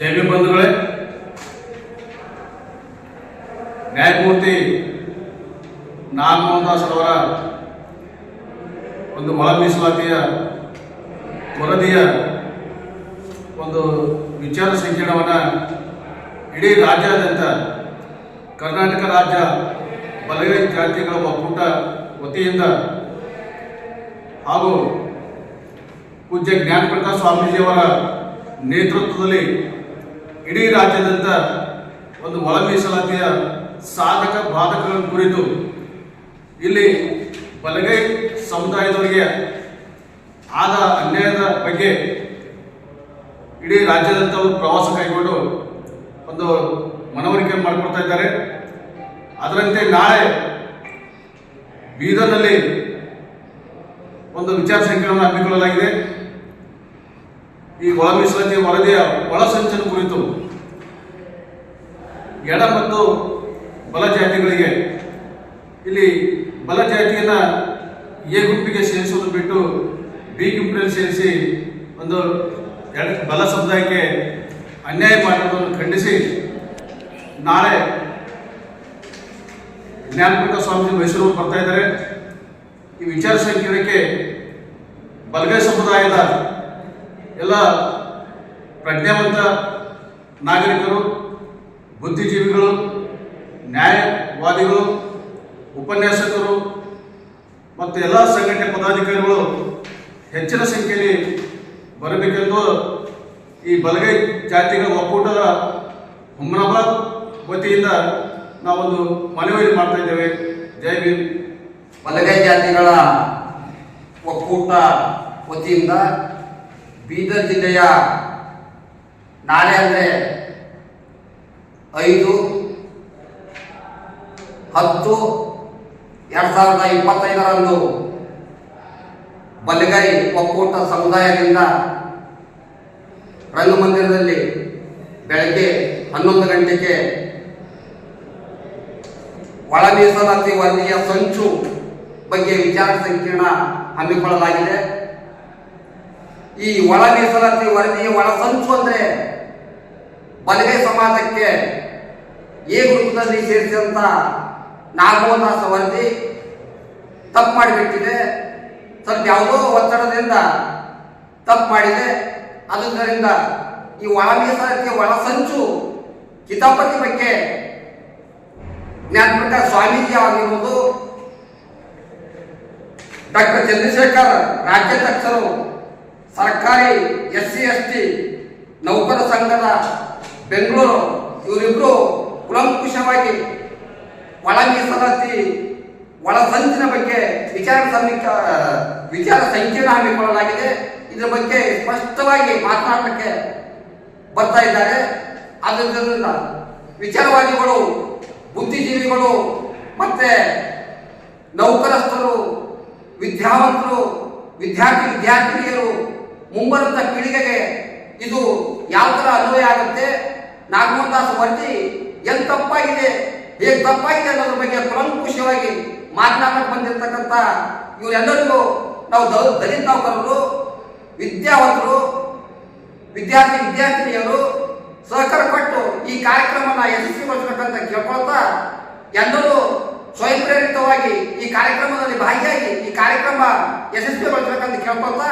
ಜೈವಿ ಬಂಧುಗಳೇ, ನ್ಯಾಯಮೂರ್ತಿ ನಾಗಮೋಹನ್ ದಾಸ್ ಅವರ ಒಂದು ಒಳ ಮೀಸಲಾತಿಯ ವರದಿಯ ಒಂದು ವಿಚಾರ ಸಂಕಿರಣವನ್ನು ಇಡೀ ರಾಜ್ಯಾದ್ಯಂತ ಕರ್ನಾಟಕ ರಾಜ್ಯ ಬಲಗೈ ಜಾತಿಗಳ ಒಕ್ಕೂಟ ವತಿಯಿಂದ ಹಾಗೂ ಪೂಜ್ಯ ಜ್ಞಾನಪ್ರಕಾಶ್ ಸ್ವಾಮೀಜಿಯವರ ನೇತೃತ್ವದಲ್ಲಿ ಇಡೀ ರಾಜ್ಯದಂತ ಒಂದು ಒಳ ಮೀಸಲಾತಿಯ ಸಾಧಕ ಬಾಧಕಗಳ ಕುರಿತು ಇಲ್ಲಿ ಬಲಗೈ ಸಮುದಾಯದವರಿಗೆ ಆದ ಅನ್ಯಾಯದ ಬಗ್ಗೆ ಇಡೀ ರಾಜ್ಯದಂತ ಒಂದು ಪ್ರವಾಸ ಕೈಗೊಂಡು ಒಂದು ಮನವರಿಕೆ ಮಾಡಿಕೊಡ್ತಾ ಇದ್ದಾರೆ. ಅದರಂತೆ ನಾಳೆ ಬೀದರ್ನಲ್ಲಿ ಒಂದು ವಿಚಾರ ಸಂಕಿರಣವನ್ನು ಹಮ್ಮಿಕೊಳ್ಳಲಾಗಿದೆ. ಈ ಒಳ ಮೀಸಲಾತಿ ವರದಿಯ ಒಳಸಂಚನ ಕುರಿತು ಎಡ ಮತ್ತು ಬಲ ಜಾತಿಗಳಿಗೆ, ಇಲ್ಲಿ ಬಲ ಜಾತಿಯನ್ನ ಎ ಗುಂಪಿಗೆ ಸೇರಿಸೋದು ಬಿಟ್ಟು ಬಿ ಗುಂಪಿನಲ್ಲಿ ಸೇರಿಸಿ ಒಂದು ಬಲ ಸಮುದಾಯಕ್ಕೆ ಅನ್ಯಾಯ ಮಾಡಿರುವುದನ್ನು ಖಂಡಿಸಿ ನಾಳೆ ಜ್ಞಾನಪೀಠ ಸ್ವಾಮೀಜಿ ಮೈಸೂರು ಬರ್ತಾ ಇದ್ದಾರೆ. ಈ ವಿಚಾರ ಸಂಕಿರಣಕ್ಕೆ ಬಲಗೈ ಸಮುದಾಯದ ಎಲ್ಲ ಪ್ರಜ್ಞಾವಂತ ನಾಗರಿಕರು, ಬುದ್ಧಿಜೀವಿಗಳು, ನ್ಯಾಯವಾದಿಗಳು, ಉಪನ್ಯಾಸಕರು ಮತ್ತು ಎಲ್ಲ ಸಂಘಟನೆ ಪದಾಧಿಕಾರಿಗಳು ಹೆಚ್ಚಿನ ಸಂಖ್ಯೆಯಲ್ಲಿ ಬರಬೇಕೆಂದು ಈ ಬಲಗೈ ಜಾತಿಗಳ ಒಕ್ಕೂಟದ ಹುಮ್ನಾಬಾದ್ ವತಿಯಿಂದ ನಾವೊಂದು ಮನವಿ ಮಾಡ್ತಾ ಇದ್ದೇವೆ. ಜೈ ಭೀಮ್. ಬಲಗೈ ಜಾತಿಗಳ ಒಕ್ಕೂಟ ವತಿಯಿಂದ ಬೀದರ್ ಜಿಲ್ಲೆಯ ನಾಳೆ ಅಂದರೆ ಐದು ಹತ್ತು ಎರಡು ಸಾವಿರದ ಇಪ್ಪತ್ತೈದರಂದು ಬಲಗೈ ಒಕ್ಕೂಟ ಸಮುದಾಯದಿಂದ ರಂಗಮಂದಿರದಲ್ಲಿ ಬೆಳಗ್ಗೆ ಹನ್ನೊಂದು ಗಂಟೆಗೆ ಒಳ ಮೀಸಲಾತಿ ವರದಿಯ ಸಂಚು ಬಗ್ಗೆ ವಿಚಾರ ಸಂಕಿರಣ ಹಮ್ಮಿಕೊಳ್ಳಲಾಗಿದೆ. ಈ ಒಳ ಮೀಸಲಾತಿ ವರದಿಯ ಒಳ ಸಂಚು ಅಂದ್ರೆ ಬಲಗೈ ಸಮಾಜಕ್ಕೆ ಎ ಗ್ರೂಪ್ನಲ್ಲಿ ಸೇರಿಸಿದಂತ ನಾಗೋದಾಸ ವರದಿ ತಪ್ಪು ಮಾಡಿಬಿಟ್ಟಿದೆ. ಸ್ವಲ್ಪ ಯಾವುದೋ ಒತ್ತಡದಿಂದ ತಪ್ಪು ಮಾಡಿದೆ. ಅದರಿಂದ ಈ ಒಳ ಮೀಸಲಾತಿ ಒಳ ಸಂಚು ಕಿತಾಪತಿ ಬಗ್ಗೆ ಜ್ಞಾನಪೀಠ ಸ್ವಾಮೀಜಿ ಆಗಿರುವುದು ಡಾಕ್ಟರ್ ಚಂದ್ರಶೇಖರ್, ರಾಜ್ಯಾಧ್ಯಕ್ಷರು ಸರ್ಕಾರಿ ಎಸ್ ಸಿ ಎಸ್ ಟಿ ನೌಕರ ಸಂಘದ ಬೆಂಗಳೂರು ಇವರಿಬ್ಬರು ಕುಲಂಕುಷವಾಗಿ ಒಳ ಮೀಸಲಾತಿ ಒಳ ಸಂಚಿನ ಬಗ್ಗೆ ವಿಚಾರ ಸಮೀಕ್ಷ ವಿಚಾರ ಸಂಕೀರ್ಣ ಹಮ್ಮಿಕೊಳ್ಳಲಾಗಿದೆ. ಇದರ ಬಗ್ಗೆ ಸ್ಪಷ್ಟವಾಗಿ ಮಾತನಾಡಲಿಕ್ಕೆ ಬರ್ತಾ ಇದ್ದಾರೆ. ಆದ್ದರಿಂದ ವಿಚಾರವಾದಿಗಳು, ಬುದ್ಧಿಜೀವಿಗಳು ಮತ್ತೆ ನೌಕರಸ್ಥರು, ವಿದ್ಯಾವಂತರು, ವಿದ್ಯಾರ್ಥಿ, ವಿದ್ಯಾರ್ಥಿನಿಯರು ಮುಂಬರುತ್ತ ಪೀಳಿಗೆಗೆ ಇದು ಯಾವ ಥರ ಅನ್ವಯ ಆಗುತ್ತೆ? ನಾಗಮೋಹನ್ ದಾಸ್ ವರದಿ ಎಲ್ಲಿ ತಪ್ಪಾಗಿದೆ? ಹೇಗೆ ತಪ್ಪಾಗಿದೆ ಅನ್ನೋದ್ರ ಬಗ್ಗೆ ಕುಲಂಕುಷವಾಗಿ ಮಾತನಾಡಕ್ಕೆ ಬಂದಿರತಕ್ಕಂಥ ಇವರೆಲ್ಲರಿಗೂ ನಾವು ದಲಿತ ನೌಕರರು, ವಿದ್ಯಾವಂತರು, ವಿದ್ಯಾರ್ಥಿ ವಿದ್ಯಾರ್ಥಿನಿಯರು ಸಹಕಾರ ಕೊಟ್ಟು ಈ ಕಾರ್ಯಕ್ರಮನ ಯಶಸ್ವಿಗೊಳಿಸಬೇಕಂತ ಕೇಳ್ಕೊಳ್ತಾ ಎಲ್ಲರೂ ಸ್ವಯಂಪ್ರೇರಿತವಾಗಿ ಈ ಕಾರ್ಯಕ್ರಮದಲ್ಲಿ ಭಾಗಿಯಾಗಿ ಈ ಕಾರ್ಯಕ್ರಮ ಯಶಸ್ವಿಗೊಳಿಸಬೇಕಂತ ಕೇಳ್ಕೊಳ್ತಾ